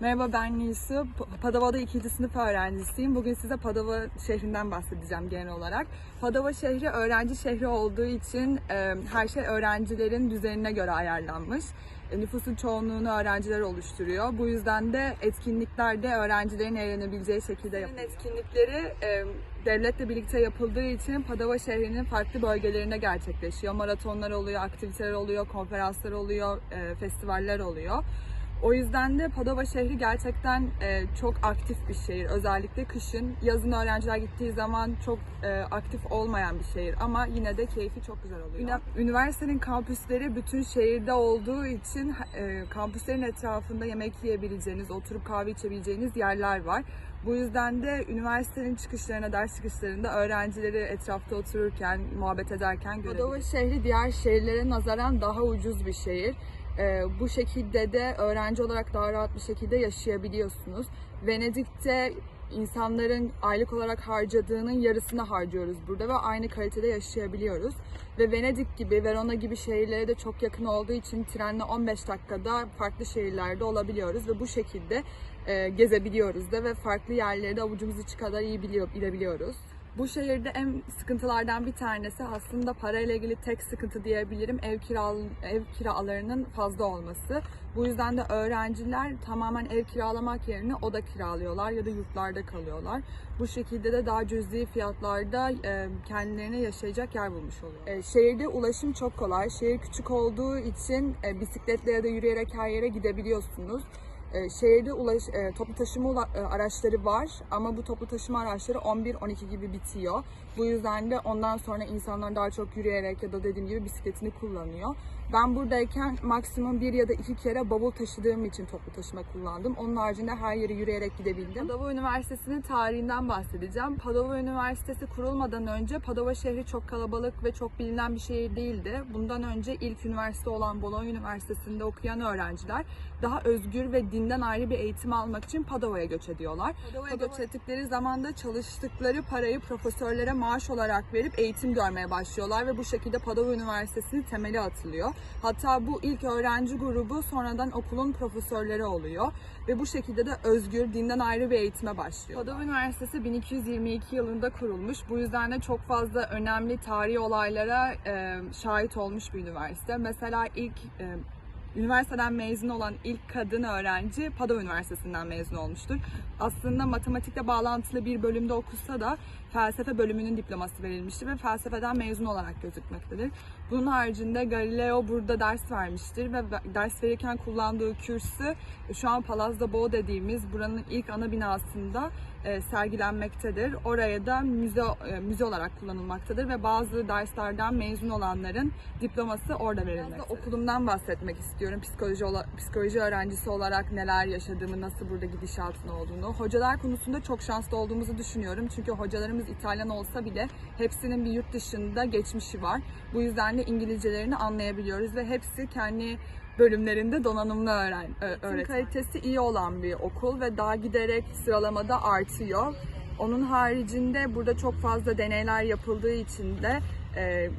Merhaba ben Nisu. Padova'da ikinci sınıf öğrencisiyim. Bugün size Padova şehrinden bahsedeceğim genel olarak. Padova şehri öğrenci şehri olduğu için e, her şey öğrencilerin düzenine göre ayarlanmış. E, nüfusun çoğunluğunu öğrenciler oluşturuyor. Bu yüzden de etkinlikler de öğrencilerin eğlenebileceği şekilde yapılıyor. Etkinlikleri e, devletle birlikte yapıldığı için Padova şehrinin farklı bölgelerinde gerçekleşiyor. Maratonlar oluyor, aktiviteler oluyor, konferanslar oluyor, e, festivaller oluyor. O yüzden de Padova şehri gerçekten e, çok aktif bir şehir. Özellikle kışın. Yazın öğrenciler gittiği zaman çok e, aktif olmayan bir şehir ama yine de keyfi çok güzel oluyor. Üni- Üniversitenin kampüsleri bütün şehirde olduğu için e, kampüslerin etrafında yemek yiyebileceğiniz, oturup kahve içebileceğiniz yerler var. Bu yüzden de üniversitenin çıkışlarına, ders çıkışlarında öğrencileri etrafta otururken, muhabbet ederken görebiliyoruz. Padova şehri diğer şehirlere nazaran daha ucuz bir şehir. Ee, bu şekilde de öğrenci olarak daha rahat bir şekilde yaşayabiliyorsunuz. Venedik'te insanların aylık olarak harcadığının yarısını harcıyoruz burada ve aynı kalitede yaşayabiliyoruz. Ve Venedik gibi, Verona gibi şehirlere de çok yakın olduğu için trenle 15 dakikada farklı şehirlerde olabiliyoruz ve bu şekilde e, gezebiliyoruz da ve farklı yerlere de avucumuz içi kadar iyi biliyor, bilebiliyoruz. Bu şehirde en sıkıntılardan bir tanesi aslında parayla ilgili tek sıkıntı diyebilirim ev kira ev kiralarının fazla olması. Bu yüzden de öğrenciler tamamen ev kiralamak yerine oda kiralıyorlar ya da yurtlarda kalıyorlar. Bu şekilde de daha cüzi fiyatlarda e, kendilerine yaşayacak yer bulmuş oluyor. E, şehirde ulaşım çok kolay. Şehir küçük olduğu için e, bisikletle ya da yürüyerek her yere gidebiliyorsunuz. E, şehirde ulaş, e, toplu taşıma e, araçları var ama bu toplu taşıma araçları 11-12 gibi bitiyor. Bu yüzden de ondan sonra insanlar daha çok yürüyerek ya da dediğim gibi bisikletini kullanıyor. Ben buradayken maksimum bir ya da iki kere bavul taşıdığım için toplu taşıma kullandım. Onun haricinde her yere yürüyerek gidebildim. Padova Üniversitesi'nin tarihinden bahsedeceğim. Padova Üniversitesi kurulmadan önce Padova şehri çok kalabalık ve çok bilinen bir şehir değildi. Bundan önce ilk üniversite olan Bologna Üniversitesi'nde okuyan öğrenciler daha özgür ve dinden ayrı bir eğitim almak için Padova'ya göç ediyorlar. Padova'ya göç ettikleri zaman da çalıştıkları parayı profesörlere maaş olarak verip eğitim görmeye başlıyorlar ve bu şekilde Padova Üniversitesi'nin temeli atılıyor. Hatta bu ilk öğrenci grubu sonradan okulun profesörleri oluyor ve bu şekilde de özgür, dinden ayrı bir eğitime başlıyor. Padova Üniversitesi 1222 yılında kurulmuş. Bu yüzden de çok fazla önemli tarihi olaylara e, şahit olmuş bir üniversite. Mesela ilk e, Üniversiteden mezun olan ilk kadın öğrenci Padova Üniversitesi'nden mezun olmuştur. Aslında matematikle bağlantılı bir bölümde okusa da felsefe bölümünün diploması verilmiştir ve felsefeden mezun olarak gözükmektedir. Bunun haricinde Galileo burada ders vermiştir ve ders verirken kullandığı kürsü şu an Palazzo Bo dediğimiz buranın ilk ana binasında e, sergilenmektedir. Oraya da müze e, müze olarak kullanılmaktadır ve bazı derslerden mezun olanların diploması orada verilmektedir. Okulumdan bahsetmek istiyorum. Psikoloji psikoloji öğrencisi olarak neler yaşadığımı, nasıl burada gidişatın olduğunu. Hocalar konusunda çok şanslı olduğumuzu düşünüyorum. Çünkü hocalarımız İtalyan olsa bile hepsinin bir yurt dışında geçmişi var. Bu yüzden de İngilizcelerini anlayabiliyoruz ve hepsi kendi bölümlerinde donanımlı öğren öğretmen. kalitesi iyi olan bir okul ve daha giderek sıralamada artıyor. Onun haricinde burada çok fazla deneyler yapıldığı için de e,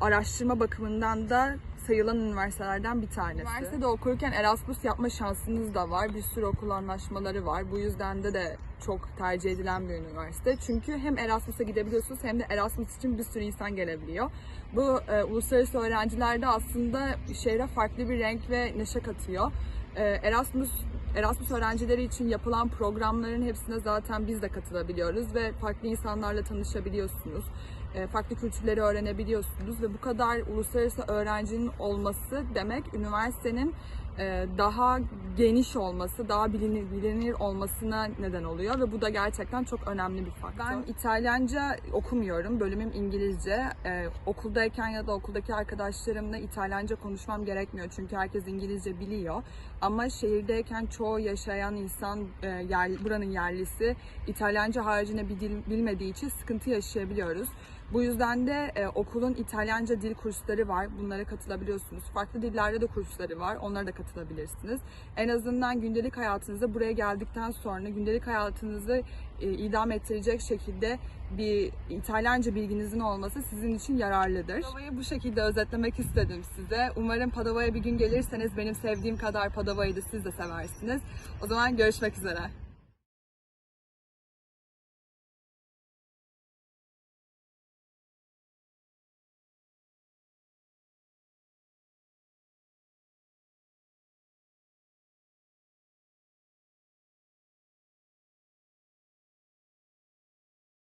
araştırma bakımından da sayılan üniversitelerden bir tanesi. Üniversitede okurken Erasmus yapma şansınız da var. Bir sürü okul anlaşmaları var. Bu yüzden de de çok tercih edilen bir üniversite. Çünkü hem Erasmus'a gidebiliyorsunuz hem de Erasmus için bir sürü insan gelebiliyor. Bu e, uluslararası öğrenciler de aslında şehre farklı bir renk ve neşe katıyor. E, Erasmus Erasmus öğrencileri için yapılan programların hepsine zaten biz de katılabiliyoruz ve farklı insanlarla tanışabiliyorsunuz. E, farklı kültürleri öğrenebiliyorsunuz ve bu kadar uluslararası öğrencinin olması demek üniversitenin e, daha geniş olması, daha bilinir, bilinir olmasına neden oluyor ve bu da gerçekten çok önemli bir faktör. Ben İtalyanca okumuyorum, bölümüm İngilizce. E, okuldayken ya da okuldaki arkadaşlarımla İtalyanca konuşmam gerekmiyor çünkü herkes İngilizce biliyor. Ama şehirdeyken çoğu yaşayan insan, e, yer, buranın yerlisi İtalyanca haricinde bir dil bilmediği için sıkıntı yaşayabiliyoruz. Bu yüzden de e, okulun İtalyanca dil kursları var. Bunlara katılabiliyorsunuz. Farklı dillerde de kursları var. Onlara da katılabilirsiniz. En azından gündelik hayatınızda buraya geldikten sonra gündelik hayatınızı e, idam ettirecek şekilde bir İtalyanca bilginizin olması sizin için yararlıdır. Padava'yı bu şekilde özetlemek istedim size. Umarım Padava'ya bir gün gelirseniz benim sevdiğim kadar Padava'yı da siz de seversiniz. O zaman görüşmek üzere.